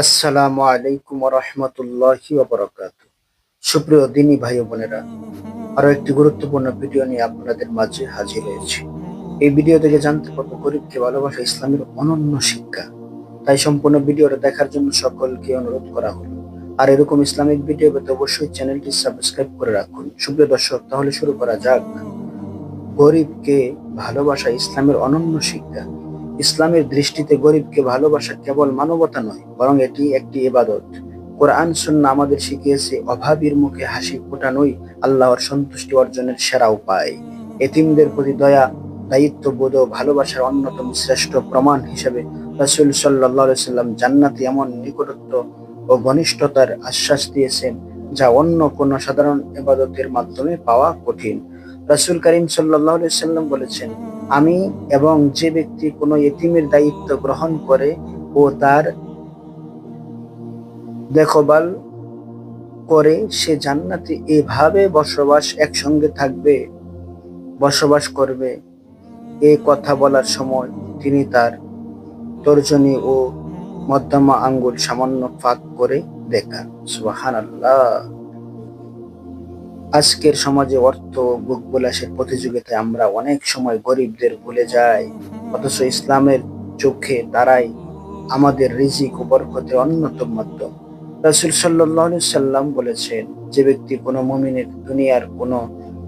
আসসালামু আলাইকুম রহমতুল্লাহি ওবরাকাত। সুপ্রিয় দিনী ভাই বোনেরা আরও একটি গুরুত্বপূর্ণ ভিডিও নিয়ে আপনাদের মাঝে হাজির হয়েছি। এই ভিডিও থেকে জানতে পারব গরিবকে ভালোবাসা ইসলামের অনন্য শিক্ষা। তাই সম্পূর্ণ ভিডিওটা দেখার জন্য সকলকে অনুরোধ করা হলো। আর এরকম ইসলামিক ভিডিও পেতে অবশ্যই চ্যানেলটি সাবস্ক্রাইব করে রাখুন। সুপ্রিয় দর্শক, তাহলে শুরু করা যাক গরিবকে ভালোবাসা ইসলামের অনন্য শিক্ষা। ইসলামের দৃষ্টিতে গরিবকে ভালোবাসা কেবল মানবতা নয়, বরং এটি একটি ইবাদত। কোরআন সুন্না আমাদের শিখিয়েছে, অভাবীর মুখে হাসি ফোটানোই আল্লাহর সন্তুষ্টি অর্জনের সেরা উপায়। এতিমদের প্রতি দয়া, দায়িত্ববোধ ও ভালোবাসার অন্যতম শ্রেষ্ঠ প্রমাণ হিসেবে রাসূল আলাইহি সাল্লাম জান্নাতে এমন নিকটত্ব ও ঘনিষ্ঠতার আশ্বাস দিয়েছেন, যা অন্য কোনো সাধারণ এবাদতের মাধ্যমে পাওয়া কঠিন। রাসূল করিম আলাইহি সাল্লাম বলেছেন আমি এবং যে ব্যক্তি কোনো এতিমের দায়িত্ব গ্রহণ করে ও তার দেখভাল করে, সে জান্নাতে এভাবে বসবাস একসঙ্গে থাকবে, বসবাস করবে। এই কথা বলার সময় তিনি তার তর্জনী ও মধ্যমা আঙ্গুল সামান্য ফাঁক করে দেখান সুবাহান আল্লাহ আজকের সমাজে অর্থ ও বুকবিলাসের প্রতিযোগিতায় আমরা অনেক সময় গরিবদের ভুলে যাই। অথচ ইসলামের চোখে তারাই আমাদের রিজিক ও বরকতের অন্যতম মাধ্যম। রাসুল সাল্লাহ সাল্লাম বলেছেন, যে ব্যক্তি কোনো মুমিনের দুনিয়ার কোনো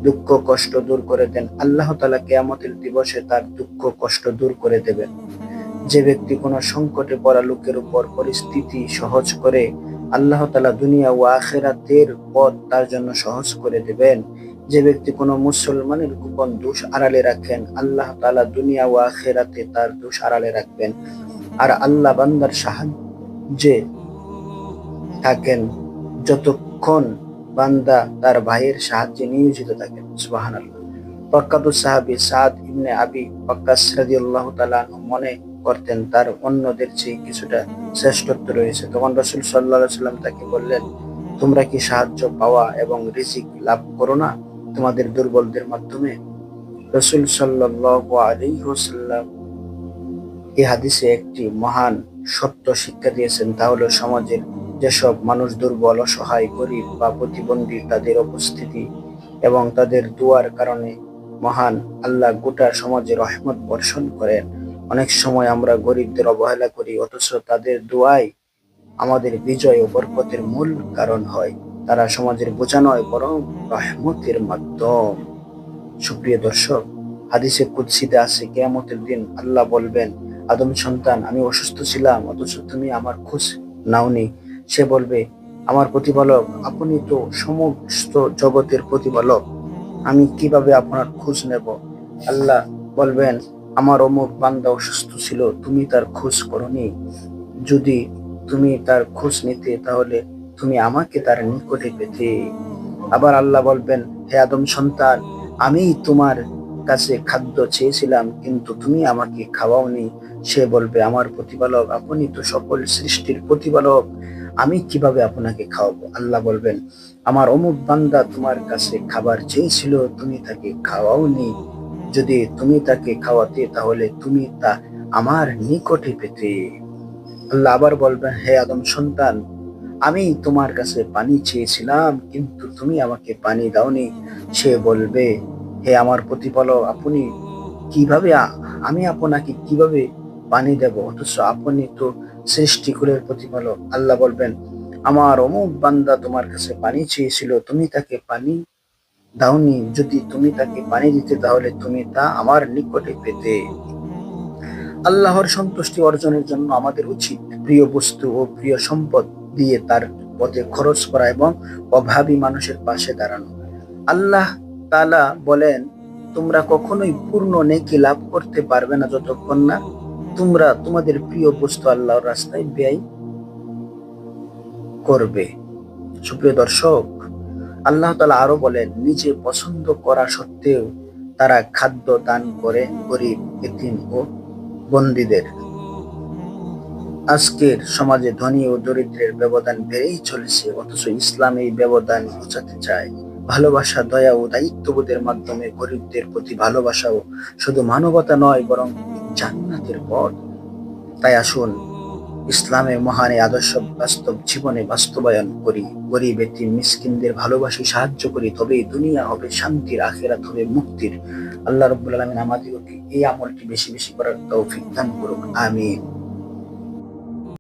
দুঃখ কষ্ট দূর করে দেন, আল্লাহ তালা কেয়ামতের দিবসে তার দুঃখ কষ্ট দূর করে দেবেন। যে ব্যক্তি কোনো সংকটে পড়া লোকের উপর পরিস্থিতি সহজ করে আল্লাহ তালা দুনিয়া ও আখেরাতের পথ তার জন্য সহজ করে দেবেন। যে ব্যক্তি কোনো মুসলমানের গোপন দোষ আড়ালে রাখেন, আল্লাহ তালা দুনিয়া ও আখেরাতে তার দোষ আড়ালে রাখবেন। আর আল্লাহ বান্দার সাহায্যে থাকেন, যতক্ষণ বান্দা তার ভাইয়ের সাহায্যে নিয়োজিত থাকেন সুবাহান আল্লাহ প্রখ্যাত সাহাবি সাদ ইবনে আবি ওয়াক্কাস রাদিয়াল্লাহু তাআলা মনে করতেন, তার অন্যদের চেয়ে কিছুটা শ্রেষ্ঠত্ব রয়েছে। তখন রসুল সাল্লাহ সাল্লাম তাকে বললেন, তোমরা কি সাহায্য পাওয়া এবং রিজিক লাভ করো না? তোমাদের দুর্বলদের মাধ্যমে? রসুল আলিহাল্লাম এই হাদিসে একটি মহান সত্য শিক্ষা দিয়েছেন। তা হলো, সমাজের যেসব মানুষ দুর্বল, অসহায়, গরিব বা প্রতিবন্ধী, তাদের উপস্থিতি এবং তাদের দুয়ার কারণে মহান আল্লাহ গোটা সমাজে রহমত বর্ষণ করেন। অনেক সময় আমরা গরিবদের অবহেলা করি, অথচ তাদের দোয়াই আমাদের বিজয় ও বরকতের মূল কারণ হয়। তারা সমাজের বোঝা নয়, বরং রহমতের মাধ্যম। সুপ্রিয় দর্শক, হাদিসে কুৎসিতে আছে, কেয়ামতের দিন আল্লাহ বলবেন, আদম সন্তান, আমি অসুস্থ ছিলাম, অথচ তুমি আমার খোঁজ নাওনি। সে বলবে, আমার প্রতিপালক, আপনি তো সমস্ত জগতের প্রতিপালক, আমি কীভাবে আপনার খোঁজ নেব? আল্লাহ বলবেন আমার অমুক বান্দা অসুস্থ ছিল, তুমি তার খোঁজ করনি। যদি তুমি তার খোঁজ নিতে, তাহলে তুমি আমাকে তার নিকটে পেতে। আবার আল্লাহ বলবেন, হে আদম সন্তান, আমি তোমার কাছে খাদ্য চেয়েছিলাম, কিন্তু তুমি আমাকে খাওয়াওনি। সে বলবে, আমার প্রতিপালক, আপনি তো সকল সৃষ্টির প্রতিপালক, আমি কীভাবে আপনাকে খাওয়াবো? আল্লাহ বলবেন, আমার অমুক বান্দা তোমার কাছে খাবার চেয়েছিল, তুমি তাকে খাওয়াওনি। যদি তুমি তাকে খাওয়াতে, তাহলে তুমি তা আমার নিকটে পেতে। আল্লাহ আবার বলবেন, হে আদম সন্তান, আমি তোমার কাছে পানি চেয়েছিলাম, কিন্তু তুমি আমাকে পানি দাওনি। সে বলবে, হে আমার প্রতিপালক, আপনি কীভাবে, আমি আপনাকে কীভাবে পানি দেব? অথচ আপনি তো সৃষ্টিকুলের প্রতিপালক। আল্লাহ বলবেন, আমার অমুক বান্দা তোমার কাছে পানি চেয়েছিল, তুমি তাকে পানি দাওনি, যদি তুমি তাকে পানি দিতে, তাহলে তুমি তা আমার নিকটে পেতে। আল্লাহর সন্তুষ্টি অর্জনের জন্য আমাদের উচিত প্রিয় বস্তু ও প্রিয় সম্পদ দিয়ে তার পথে খরচ করা এবং অভাবী মানুষের পাশে দাঁড়ানো। আল্লাহ তালা বলেন, তোমরা কখনোই পূর্ণ নেকি লাভ করতে পারবে না যতক্ষণ না তোমরা তোমাদের প্রিয় বস্তু আল্লাহর রাস্তায় ব্যয় করবে। সুপ্রিয় দর্শক আল্লাহ তালা আরও বলেন, নিজে পছন্দ করা সত্ত্বেও তারা খাদ্য দান করে গরিব, এতিম ও বন্দীদের। আজকের সমাজে ধনী ও দরিদ্রের ব্যবধান বেড়েই চলেছে, অথচ ইসলাম এই ব্যবধান বোঝাতে চায়। ভালোবাসা, দয়া ও দায়িত্ববোধের মাধ্যমে গরিবদের প্রতি ভালোবাসাও শুধু মানবতা নয়, বরং জান্নাতের পথ। তাই আসুন ইসলামের মহান আদর্শ বাস্তব জীবনে বাস্তবায়ন করি, গরিব এটি মিসকিনদের ভালোবাসি, সাহায্য করি, তবেই দুনিয়া হবে শান্তির আখেরাত হবে মুক্তির। আল্লাহ রবুল্লা আলমিন আমাদেরকে এই আমলটি বেশি বেশি করার তৌফিক দান করুক। আমিন।